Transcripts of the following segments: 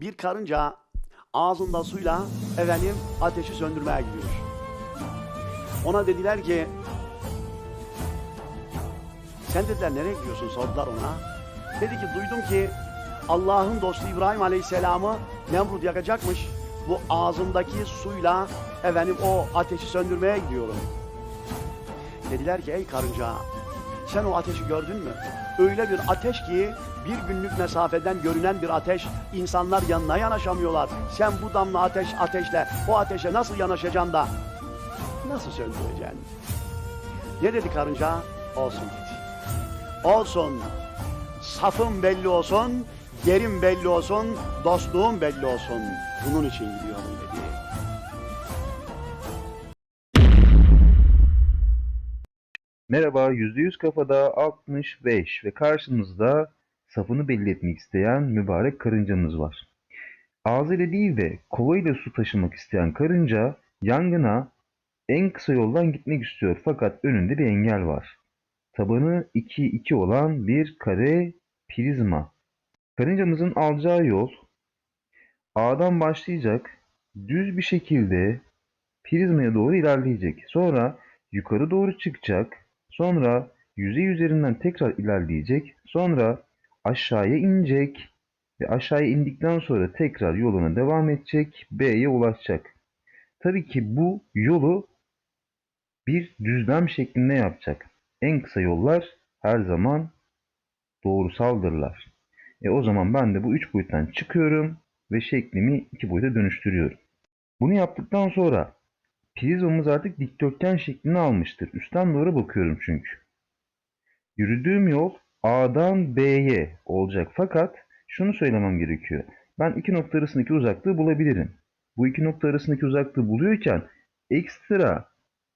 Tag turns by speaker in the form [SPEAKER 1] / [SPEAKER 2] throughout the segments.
[SPEAKER 1] Bir karınca ağzında suyla efendim ateşi söndürmeye gidiyor. Ona dediler ki sen dediler nereye gidiyorsun sordular ona. Dedi ki duydum ki Allah'ın dostu İbrahim Aleyhisselam'ı Nemrut yakacakmış. Bu ağzımdaki suyla efendim o ateşi söndürmeye gidiyorum. Dediler ki ey karınca sen o ateşi gördün mü? Öyle bir ateş ki bir günlük mesafeden görünen bir ateş insanlar yanına yanaşamıyorlar. Sen bu damla ateş ateşle o ateşe nasıl yanaşacaksın da nasıl söndüreceksin? Ne dedi karınca? Olsun dedi. Olsun. Safım belli olsun, yerim belli olsun, dostluğum belli olsun. Bunun için gidiyorum
[SPEAKER 2] Merhaba, %100 kafada 65 ve karşımızda safını belli etmek isteyen mübarek karıncamız var. Ağzıyla değil de kovayla su taşımak isteyen karınca yangına en kısa yoldan gitmek istiyor fakat önünde bir engel var. Tabanı 2-2 olan bir kare prizma. Karıncamızın alacağı yol A'dan başlayacak, düz bir şekilde prizmaya doğru ilerleyecek. Sonra yukarı doğru çıkacak, Sonra yüzey üzerinden tekrar ilerleyecek. Sonra aşağıya inecek. Ve aşağıya indikten sonra tekrar yoluna devam edecek. B'ye ulaşacak. Tabii ki bu yolu bir düzlem şeklinde yapacak. En kısa yollar her zaman doğrusaldırlar. E o zaman ben de bu üç boyuttan çıkıyorum ve şeklimi iki boyuta dönüştürüyorum. Bunu yaptıktan sonra Prizmamız artık dikdörtgen şeklini almıştır. Üstten doğru bakıyorum çünkü. Yürüdüğüm yol A'dan B'ye olacak. Fakat şunu söylemem gerekiyor. Ben iki nokta arasındaki uzaklığı bulabilirim. Bu iki nokta arasındaki uzaklığı buluyorken ekstra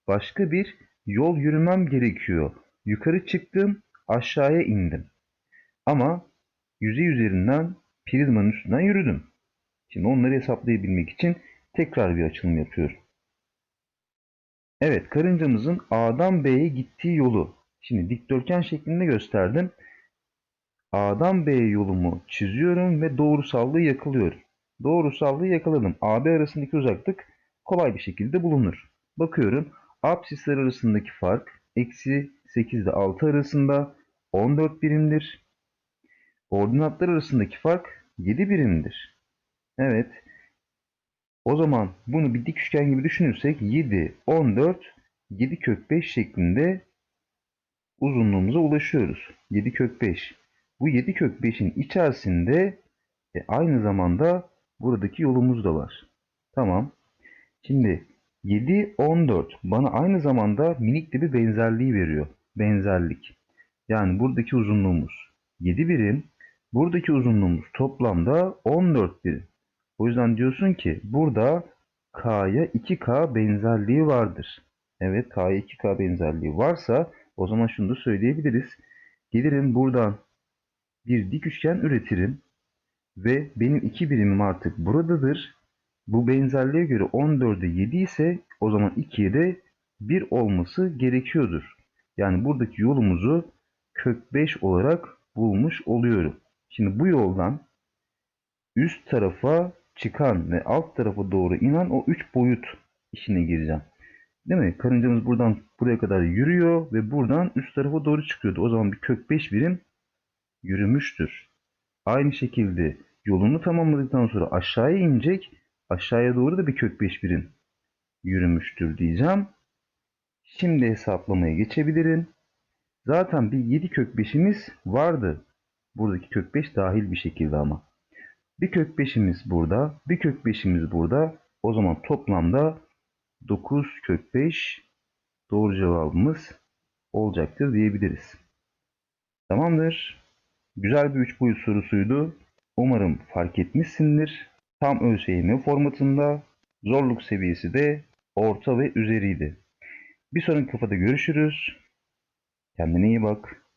[SPEAKER 2] başka bir yol yürümem gerekiyor. Yukarı çıktım, aşağıya indim. Ama yüzey üzerinden prizmanın üstünden yürüdüm. Şimdi onları hesaplayabilmek için tekrar bir açılım yapıyorum. Evet, karıncamızın A'dan B'ye gittiği yolu. Şimdi dikdörtgen şeklinde gösterdim. A'dan B'ye yolumu çiziyorum ve doğrusallığı yakalıyorum. Doğrusallığı yakaladım. AB arasındaki uzaklık kolay bir şekilde bulunur. Bakıyorum. Apsisler arasındaki fark eksi 8 ile 6 arasında 14 birimdir. Ordinatlar arasındaki fark 7 birimdir. Evet. O zaman bunu bir dik üçgen gibi düşünürsek 7, 14, 7 kök 5 şeklinde uzunluğumuza ulaşıyoruz. 7 kök 5. Bu 7 kök 5'in içerisinde e, aynı zamanda buradaki yolumuz da var. Tamam. Şimdi 7, 14 bana aynı zamanda minik de bir benzerliği veriyor. Benzerlik. Yani buradaki uzunluğumuz 7 birim. Buradaki uzunluğumuz toplamda 14 birim. O yüzden diyorsun ki burada K'ya 2K benzerliği vardır. Evet K'ya 2K benzerliği varsa o zaman şunu da söyleyebiliriz. Gelirim buradan bir dik üçgen üretirim ve benim 2 birimim artık buradadır. Bu benzerliğe göre 14'e 7 ise o zaman 2'ye de 1 olması gerekiyordur. Yani buradaki yolumuzu kök 5 olarak bulmuş oluyorum. Şimdi bu yoldan üst tarafa çıkan ve alt tarafa doğru inen o 3 boyut işine gireceğim. Değil mi? Karıncamız buradan buraya kadar yürüyor ve buradan üst tarafa doğru çıkıyordu. O zaman bir kök 5 birim yürümüştür. Aynı şekilde yolunu tamamladıktan sonra aşağıya inecek. Aşağıya doğru da bir kök 5 birim yürümüştür diyeceğim. Şimdi hesaplamaya geçebilirim. Zaten bir 7 kök 5'imiz vardı. Buradaki kök 5 dahil bir şekilde ama. Bir kök 5'imiz burada. Bir kök 5'imiz burada. O zaman toplamda 9 kök 5 doğru cevabımız olacaktır diyebiliriz. Tamamdır. Güzel bir 3 boyut sorusuydu. Umarım fark etmişsindir. Tam ÖSYM formatında zorluk seviyesi de orta ve üzeriydi. Bir sonraki kafada görüşürüz. Kendine iyi bak.